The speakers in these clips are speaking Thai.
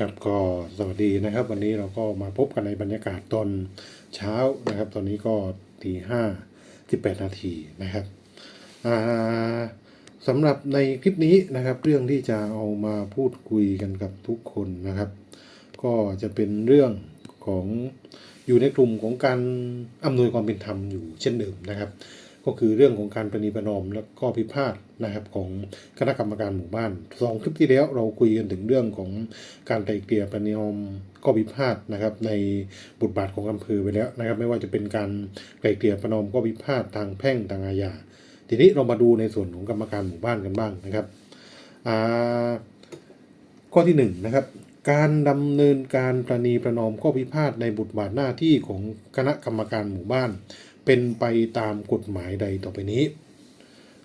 ครับก็สวัสดีนะครับ วันนี้เราก็มาพบกันในบรรยากาศตอนเช้านะครับ ตอนนี้ก็ตีห้าสิบแปดนาทีนะครับสำหรับในคลิปนี้นะครับ เรื่องที่จะเอามาพูดคุยกันกับทุกคนนะครับ ก็จะเป็นเรื่องของอยู่ในกลุ่มของการอำนวยความเป็นธรรมอยู่เช่นเดิมนะครับ ก็คือเรื่องของการประนีประนอมและก็พิพาทนะครับของคณะกรรมการหมู่บ้านสองคลิปที่แล้วเราคุยกันถึงเรื่องของการไกล่เกลี่ยประนีประนอมก็พิพาทนะครับในบทบาทของอำเภอไปแล้วนะครับ ไม่ว่าจะเป็นการไกล่เกลี่ยประนอมก็พิพาททางแพ่งทางอาญาทีนี้เรามาดูในส่วนของกรรมการหมู่บ้านกันบ้างนะครับอ่าข้อที่หนึ่งนะครับการดำเนินการประนีประนอมข้อพิพาทในบทบาทหน้าที่ของคณะกรรมการหมู่บ้าน เป็นไปตามกฎหมายใดต่อไปนี้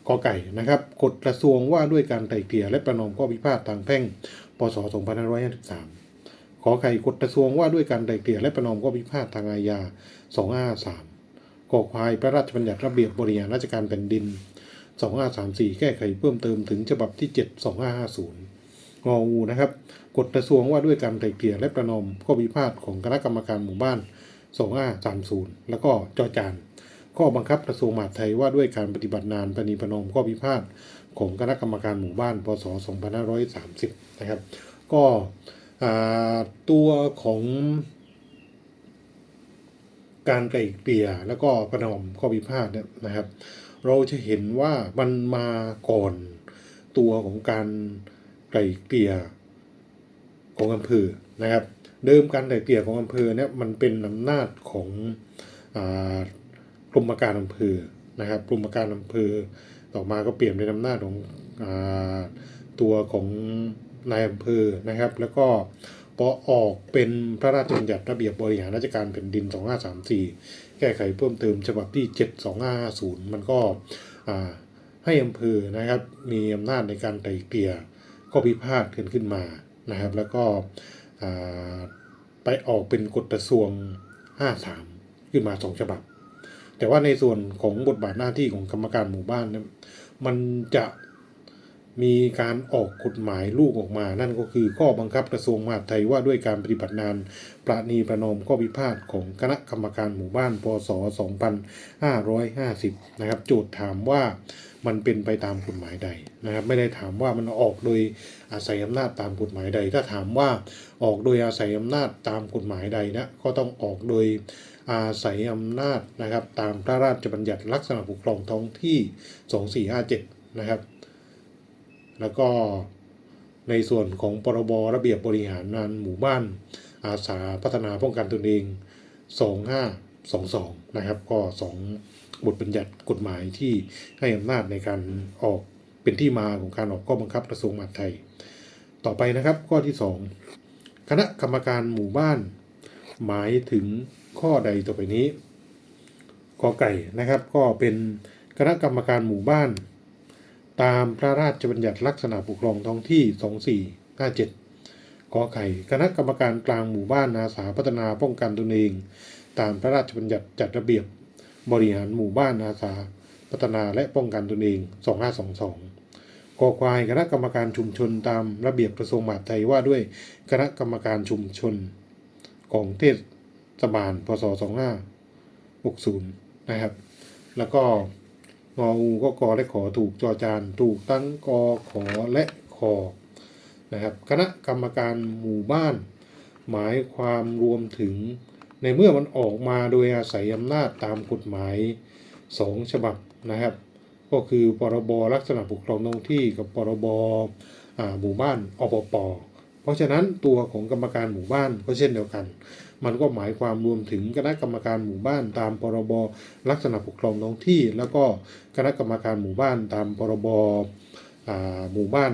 กอไก่นะครับกฎกระทรวงว่าด้วยการไกล่เกลี่ยและประนอมข้อพิพาททางแพ่งพศ2553ขอไข่กฎกระทรวงว่าด้วยการไกล่เกลี่ยและประนอมข้อพิพาททางอาญา253กอควายพระราชบัญญัติระเบียบบริหารราชการแผ่นดิน 2534 แก้ไขเพิ่มเติมถึงฉบับที่ 7 2550งองูนะครับกฎกระทรวงว่าด้วยการไกล่เกลี่ยและประนอมข้อพิพาทของคณะกรรมการหมู่บ้าน 2530 แล้วก็จอจาน ข้อบังคับกระทรวงมหาดไทยว่าด้วยการปฏิบัติงานประนีประนอมข้อพิพาทของคณะกรรมการหมู่บ้าน พศ 2530 นะครับ ก็ตัวของการไกล่เกลี่ยแล้วก็ประนอมข้อพิพาทเนี่ยนะครับ เราจะเห็นว่ามันมาก่อนตัวของการไกล่เกลี่ยของอำเภอนะครับ เดิมการไกล่เกลี่ยของอำเภอเนี่ยมันเป็นอำนาจของอา กรมการอำเภอนะครับกรมการอำเภอต่อมาก็เปลี่ยนเป็นอำนาจของอตัวของนายอำเภอนะครับ แล้วก็พอออกเป็นพระราชบัญญัติระเบียบบริหารราชการแผ่นดิน 2534 แก้ไขเพิ่มเติมฉบับที่ 72550 มันก็ให้อำเภอนะครับมีอำนาจในการไกล่เกลี่ยข้อพิพาทขึ้นขึ้นมานะครับ แล้วก็ไปออกเป็นกฎกระทรวง 53 ขึ้นมาสองฉบับ แต่ว่าในส่วนของบทบาทหน้าที่ของกรรมการหมู่บ้านเนี่ยมันจะมีการออกกฎหมายลูกออกมา นั่นก็คือข้อบังคับกระทรวงมหาดไทยว่าด้วยการปฏิบัติงานประนีประนอมข้อพิพาทของคณะกรรมการหมู่บ้านพศ 2550 นะครับ โจทย์ถามว่ามันเป็นไปตามกฎหมายใดนะครับ ไม่ได้ถามว่ามันออกโดยอาศัยอำนาจตามกฎหมายใด ถ้าถามว่าออกโดยอาศัยอำนาจตามกฎหมายใดนะก็ต้องออกโดย อาศัยอำนาจนะครับ ตามพระราชบัญญัติลักษณะปกครองท้องที่ 2457 นะครับ แล้วก็ในส่วนของพรบระเบียบบริหารงานหมู่บ้าน อาสาพัฒนาป้องกันตนเอง 2522 นะครับ ก็สองบทบัญญัติกฎหมายที่ให้อำนาจในการออกเป็นที่มาของการออกข้อบังคับกระทรวงมหาดไทย ต่อไปนะครับข้อที่ 2 คณะกรรมการหมู่บ้าน หมายถึง ข้อใดต่อไปนี้กอไก่นะครับ ก็เป็นคณะกรรมการหมู่บ้าน ตามพระราชบัญญัติลักษณะปกครองท้องที่ 2457กอไข่ คณะกรรมการกลางหมู่บ้านอาสาพัฒนาป้องกันตนเอง ตามพระราชบัญญัติจัดระเบียบบริหารหมู่บ้านอาสาพัฒนาและป้องกันตนเอง 2522กอควาย คณะกรรมการชุมชนตามระเบียบกระทรวงมหาดไทยว่าด้วยคณะกรรมการชุมชนของเทศ รัฐบาล พศ2560นะครับ แล้วก็งองูก็กอและขอถูกจอจานถูกตั้งกอขอและคอนะครับ คณะกรรมการหมู่บ้าน หมายความรวมถึงในเมื่อมันออกมาโดยอาศัยอำนาจตามกฎหมายสองฉบับนะครับ ก็คือพรบลักษณะปกครองท้องที่กับพรบหมู่บ้านอปป ราะฉะนั้นตัวของกรรมการหมู่บ้านก็เช่นเดียวกัน มันก็หมายความรวมถึงคณะกรรมการหมู่บ้านตามพรบลักษณะปกครองท้องที่ แล้วก็คณะกรรมการหมู่บ้านตามพรบหมู่บ้าน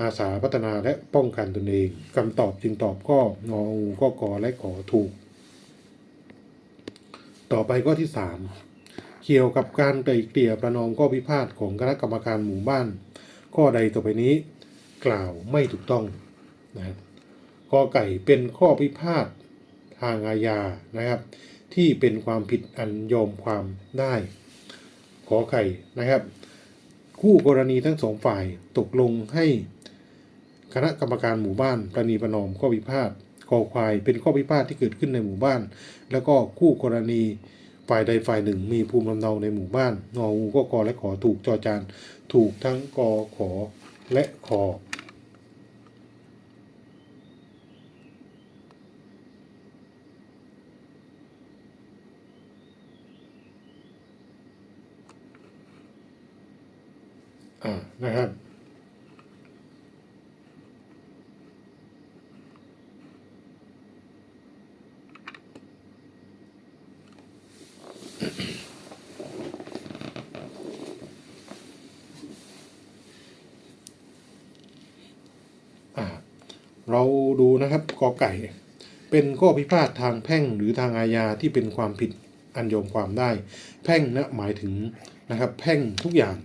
อาสาพัฒนาและป้องกันตนเองคำตอบจึงตอบก็งองูก็กอและขอถูก ต่อไปข้อที่สามเกี่ยวกับการไกล่เกลี่ยประนอมข้อพิพาทของคณะกรรมการหมู่บ้าน ข้อใดต่อไปนี้ กล่าวไม่ถูกต้อง นะครับกอไก่เป็นข้อพิพาททางอาญานะครับ ที่เป็นความผิดอันยอมความได้ ขอไข่นะครับ คู่กรณีทั้งสองฝ่ายตกลงให้คณะกรรมการหมู่บ้านประนีประนอมข้อพิพาทคอควายเป็นข้อพิพาทที่เกิดขึ้นในหมู่บ้าน แล้วก็คู่กรณีฝ่ายใดฝ่ายหนึ่ง มีภูมิลำเนาในหมู่บ้านงองูก็กอและขอถูกจอจานถูกทั้งกอขอและขอ นะครับอ่าเราดูนะครับกอไก่ เป็นข้อพิพาททางแพ่งหรือทางอาญาที่เป็นความผิดอันยอมความได้ แพ่งนะหมายถึงนะครับ แพ่งทุกอย่าง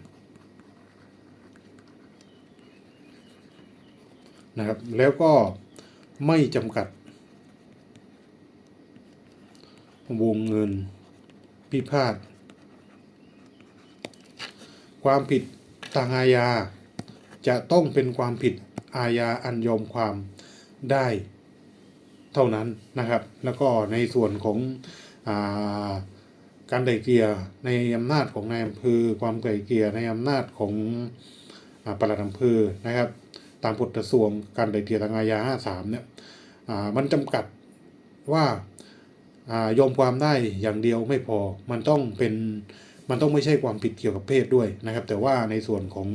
นะครับ แล้วก็ไม่จำกัด วงเงินพิพาท ความผิดทางอาญา จะต้องเป็นความผิดอาญาอันยอมความได้เท่านั้นนะครับ แล้วก็ในส่วนของอาการไกล่เกลี่ยในอำนาจของนายอำเภอความไกล่เกลี่ยในอำนาจของอาปลัดอำเภอนะครับ ตามกฎกระทรวงการไกล่เกลี่ยทางอาญา53เนี่ยมันจำกัดว่าอายอมความได้อย่างเดียวไม่พอ มันต้องเป็นมันต้องไม่ใช่ความผิดเกี่ยวกับเพศด้วยนะครับ แต่ว่าในส่วนของ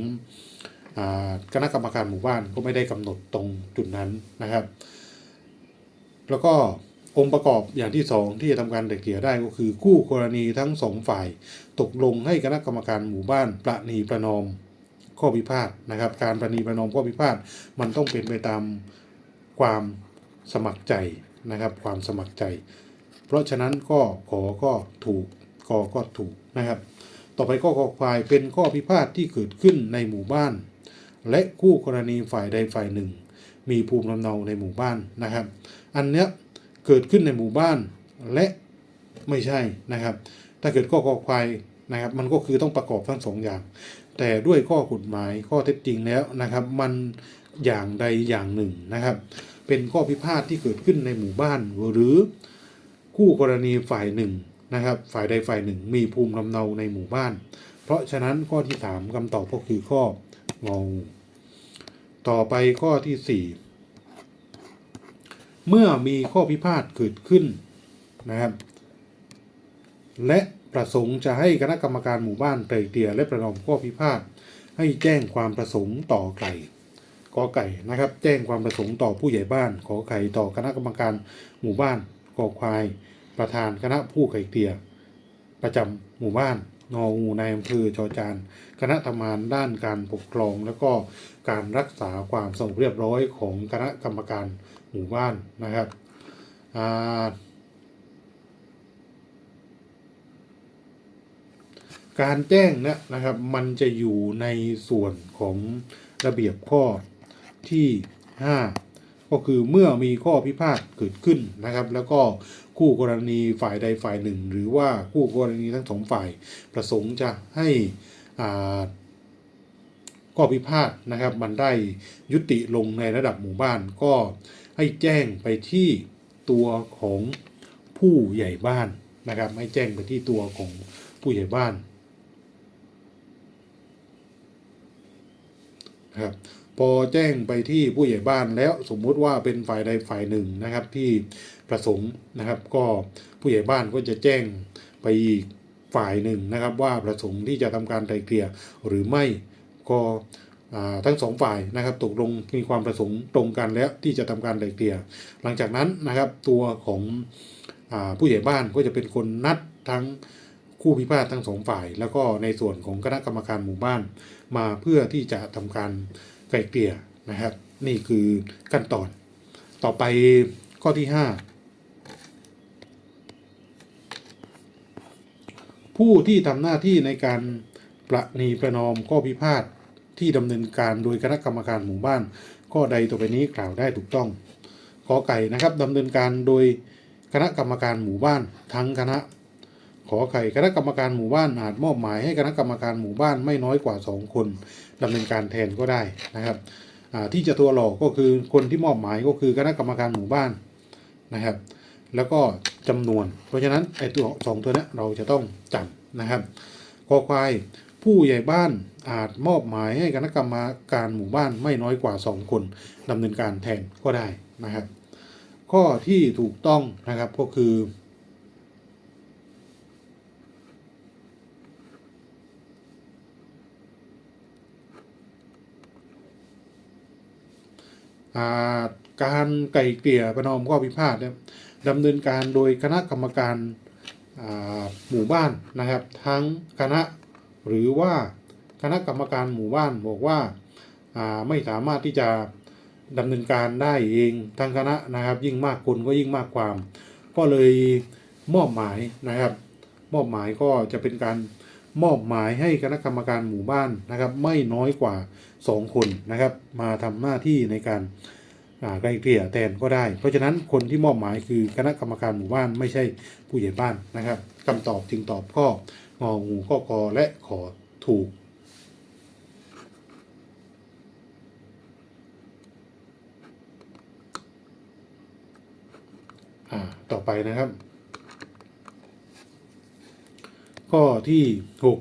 คณะกรรมการหมู่บ้านก็ไม่ได้กำหนดตรงจุดนั้นนะครับ แล้วก็องค์ประกอบอย่างที่สองที่จะทำการไกล่เกลี่ยได้ก็คือคู่กรณีทั้งสองฝ่าย ตกลงให้คณะกรรมการหมู่บ้านประนีประนอม ข้อพิพาทนะครับ การประนีประนอมข้อพิพาทมันต้องเป็นไปตามความสมัครใจนะครับ ความสมัครใจ เพราะฉะนั้นก็ขอก็ถูกกอก็ถูกนะครับ ต่อไปข้อคอควายเป็นข้อพิพาทที่เกิดขึ้นในหมู่บ้าน และคู่กรณีฝ่ายใดฝ่ายหนึ่ง มีภูมิลำเนาในหมู่บ้านนะครับ อันเนี้ยเกิดขึ้นในหมู่บ้านและไม่ใช่นะครับ ถ้าเกิดข้อคอควายนะครับ มันก็คือต้องประกอบทั้งสองอย่าง แต่ด้วยข้อกฎหมายข้อเท็จจริงแล้วนะครับ มันอย่างใดอย่างหนึ่งนะครับ เป็นข้อพิพาทที่เกิดขึ้นในหมู่บ้านหรือคู่กรณีฝ่ายหนึ่งนะครับ ฝ่ายใดฝ่ายหนึ่ง มีภูมิลำเนาในหมู่บ้าน เพราะฉะนั้นข้อที่สามคำตอบก็คือข้ององต่อไปข้อที่สี่เมื่อมีข้อพิพาทเกิดขึ้นนะครับ และ ประสงค์จะให้คณะกรรมการหมู่บ้านไกลเกลี่ยและประนอมข้อพิพาทให้แจ้งความประสงค์ต่อไก่กอไก่นะครับ แจ้งความประสงค์ต่อผู้ใหญ่บ้านขอไข่ต่อคณะกรรมการหมู่บ้านกอควาย ประธานคณะผู้ไก่เกลี่ยประจำหมู่บ้านงองูในอำเภอจอจานคณะทำงานด้านการปกครอง แล้วก็การรักษาความสงบเรียบร้อยของคณะกรรมการหมู่บ้านนะครับอ่า การแจ้งนี่นะครับมันจะอยู่ในส่วนของระเบียบข้อที่ 5 ก็คือเมื่อมีข้อพิพาทเกิดขึ้นนะครับ แล้วก็คู่กรณีฝ่ายใดฝ่ายหนึ่ง หรือว่าคู่กรณีทั้งสองฝ่ายประสงค์จะให้อ่าข้อพิพาทนะครับ มันได้ยุติลงในระดับหมู่บ้านก็ให้แจ้งไปที่ตัวของผู้ใหญ่บ้านนะครับ ให้แจ้งไปที่ตัวของผู้ใหญ่บ้านนะ ครับพอแจ้งไปที่ผู้ใหญ่บ้านแล้วสมมุติว่าเป็นฝ่ายใดฝ่ายหนึ่งนะครับที่ประสงค์นะครับ ก็ผู้ใหญ่บ้านก็จะแจ้งไปอีกฝ่ายหนึ่งนะครับ ว่าประสงค์ที่จะทำการไกลเกลี่ยหรือไม่ก็ทั้งสองฝ่ายนะครับตกลงมีความประสงค์ตรงกันแล้วที่จะทำการไกลเกลี่ยหลังจากนั้นนะครับตัวของอผู้ใหญ่บ้านก็จะเป็นคนนัดทั้ง คู่พิพาททั้งสองฝ่าย แล้วก็ในส่วนของคณะกรรมการหมู่บ้าน มาเพื่อที่จะทำการไกล่เกลี่ยนะครับ นี่คือขั้นตอน ต่อไปข้อที่ 5 ผู้ที่ทำหน้าที่ในการประนีประนอมข้อพิพาทที่ดำเนินการโดยคณะกรรมการหมู่บ้านข้อใดต่อไปนี้กล่าวได้ถูกต้องขอไก่นะครับดำเนินการโดยคณะกรรมการหมู่บ้านทั้งคณะ ขอไข่คณะกรรมการหมู่บ้านอาจมอบหมายให้คณะกรรมการหมู่บ้านไม่น้อยกว่า 2 คนดำเนินการแทนก็ได้นะครับที่จะตัวหลอกก็คือคนที่มอบหมายก็คือคณะกรรมการหมู่บ้านนะครับ แล้วก็จำนวน เพราะฉะนั้นไอ้ตัวสองตัวนี้เราจะต้องจำนะครับคอควายผู้ใหญ่บ้านอาจมอบหมายให้คณะกรรมการหมู่บ้านไม่น้อยกว่า 2 คนดำเนินการแทนก็ได้นะครับ ข้อที่ถูกต้องนะครับก็คือ การไก่เกลี่ยประนอมข้อพิพาทเนี่ยดำเนินการโดยคณะกรรมการาหมู่บ้านนะครับ ทั้งคณะหรือว่าคณะกรรมการหมู่บ้านบอกว่าอ่าไม่สามารถที่จะดำเนินการได้เองทั้งคณะนะครับ ยิ่งมากคนก็ยิ่งมากความ ก็เลยมอบหมายนะครับ มอบหมายก็จะเป็นการ มอบหมายให้คณะกรรมการหมู่บ้านนะครับ ไม่น้อยกว่า 2 คนนะครับ มาทำหน้าที่ในการไกลเกลี่ยแทนก็ได้ เพราะฉะนั้นคนที่มอบหมายคือคณะกรรมการหมู่บ้านไม่ใช่ผู้ใหญ่บ้านนะครับคำตอบจึงตอบข้ององูข้อกอและขอถูกอ่าต่อไปนะครับ ข้อที่หก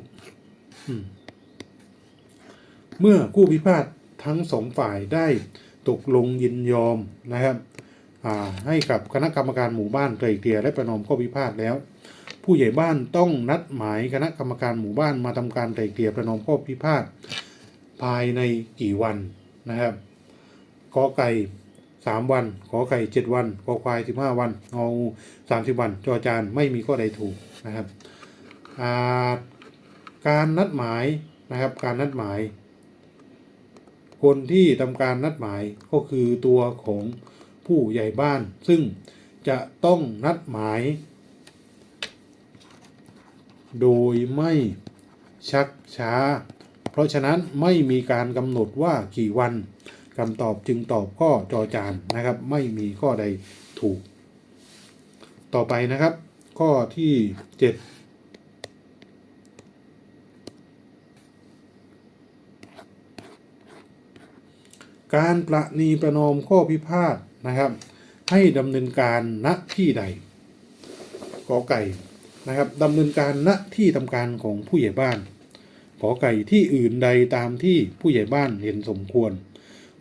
เมื่อคู่พิพาททั้งสองฝ่ายได้ตกลงยินยอมนะครับให้กับคณะกรรมการหมู่บ้านไกล่เกลี่ยและประนอมข้อพิพาทแล้ว ผู้ใหญ่บ้านต้องนัดหมายคณะกรรมการหมู่บ้านมาทำการไกล่เกลี่ยประนอมข้อพิพาทภายในกี่วันนะครับกอไก่สามวัน ขอไก่เจ็ดวันกอควายสิบห้าวันงองูสามสิบวัน จอจานไม่มีข้อใดถูกนะครับาการนัดหมายนะครับ การนัดหมาย คนที่ทำการนัดหมายก็คือตัวของผู้ใหญ่บ้าน ซึ่งจะต้องนัดหมาย โดยไม่ชักช้า เพราะฉะนั้นไม่มีการกำหนดว่ากี่วันคำตอบจึงตอบข้อจอจานนะครับ ไม่มีข้อใดถูก ต่อไปนะครับ ข้อที่ 7 การประนีประนอมข้อพิพาทนะครับ ให้ดำเนินการณที่ใดกอไก่นะครับดำเนินการณที่ทำการของผู้ใหญ่บ้านขอไก่ที่อื่นใดตามที่ผู้ใหญ่บ้านเห็นสมควร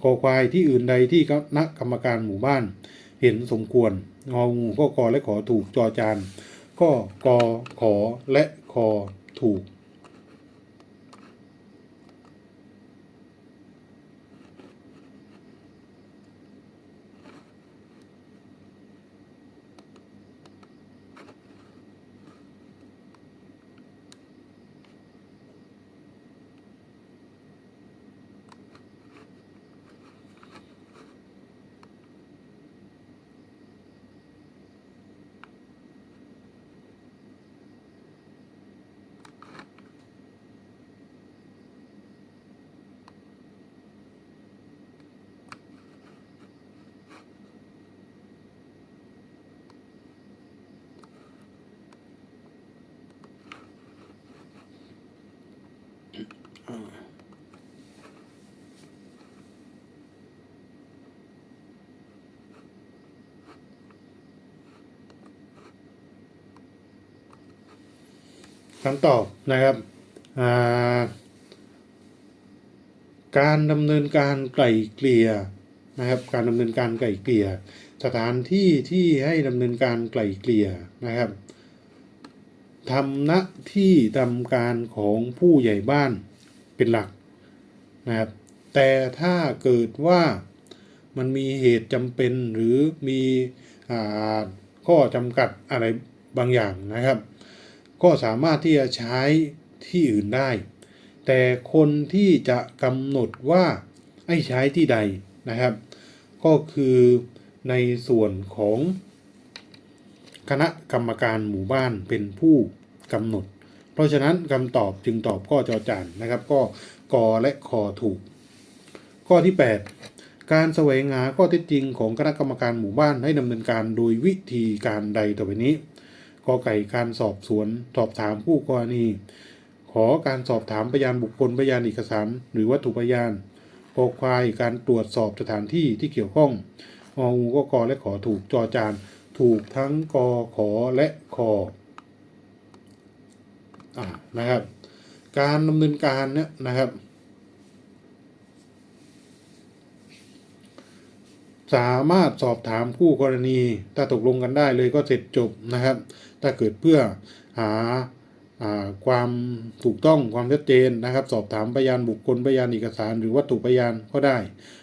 กอควายที่อื่นใดที่คณะกรรมการหมู่บ้านเห็นสมควร งองูก็กอและขอถูกจอจานก็กอขอและคอถูก คำตอบนะครับาการดำเนินการไกล่เกลี่ยนะครับ การดำเนินการไกล่เกลี่ย สถานที่ที่ให้ดำเนินการไกล่เกลี่ยนะครับทำหน้าที่ทำการของผู้ใหญ่บ้านเป็นหลักนะครับ แต่ถ้าเกิดว่ามันมีเหตุจำเป็นหรือมีอข้อจำกัดอะไรบางอย่างนะครับ ก็สามารถที่จะใช้ที่อื่นได้ แต่คนที่จะกำหนดว่าให้ใช้ที่ใดนะครับ ก็คือในส่วนของคณะกรรมการหมู่บ้านเป็นผู้กำหนด เพราะฉะนั้นคำตอบจึงตอบข้อจอจานนะครับ ก็กอและคอถูก ข้อที่ 8 การแสวงหาข้อเท็จจริงของคณะกรรมการหมู่บ้านให้ดำเนินการโดยวิธีการใดต่อไปนี้ กอไก่การสอบสวน สอบถามผู้กรณี ขอการสอบถามพยานบุคคลพยานเอกสาร หรือวัตถุพยานกอควายการตรวจสอบสถานที่ที่เกี่ยวข้องงองูก็กอและขอถูกจอจานถูกทั้งกอขอและคออนะครับ การดำเนินการเนี่ยนะครับ สามารถสอบถามคู่กรณีถ้าตกลงกันได้เลยก็เสร็จจบนะครับ ถ้าเกิดเพื่อหาความถูกต้องความชัดเจนนะครับ สอบถามพยานบุคคลพยานเอกสาร หรือวัตถุพยานก็ได้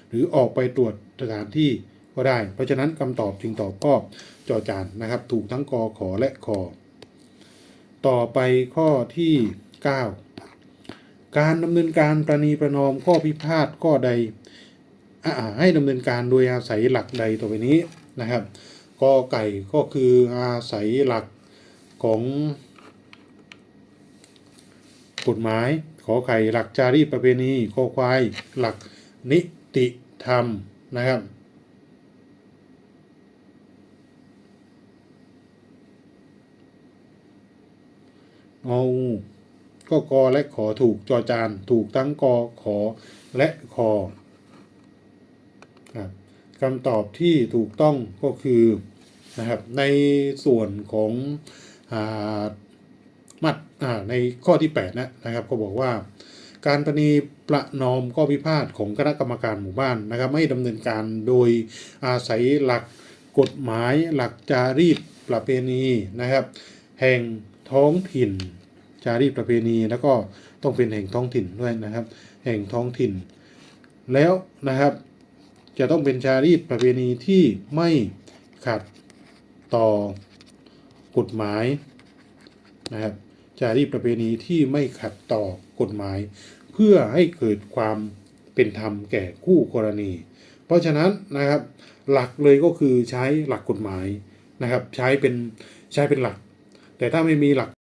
หรือออกไปตรวจสถานที่ก็ได้ เพราะฉะนั้นคำตอบจึงตอบก็จอจานนะครับ ถูกทั้งกอขอและคอต่อไปข้อที่ 9 การดำเนินการประนีประนอมข้อพิพาทข้อใด ให้ดำเนินการโดยอาศัยหลักใดต่อไปนี้นะครับกอไก่ก็คืออาศัยหลักของกฎหมาย ขอไข่หลักจารีตประเพณีคอควาย หลักนิติธรรมนะครับงองูก็กอและขอถูกจอจานถูกทั้งกอขอและคอ ครับคำตอบที่ถูกต้องก็คือนะครับในส่วนของอมัดในข้อที่8นะนะครับก็บอกว่าการประนีประนอมข้อพิพาทของคณะกรรมการหมู่บ้านนะครับไม่ดำเนินการโดยอาศัยหลักกฎหมายหลักจารีตประเพณีนะครับ แห่งท้องถิ่น จารีตประเพณีแล้วก็ต้องเป็นแห่งท้องถิ่นด้วยนะครับ แห่งท้องถิ่น แล้วนะครับ จะต้องเป็นจารีตประเพณีที่ไม่ขัดต่อกฎหมายนะครับจารีตประเพณีที่ไม่ขัดต่อกฎหมาย เพื่อให้เกิดความเป็นธรรมแก่คู่กรณี เพราะฉะนั้นนะครับหลักเลยก็คือใช้หลักกฎหมายนะครับ ใช้เป็นใช้เป็นหลัก แต่ถ้าไม่มีหลัก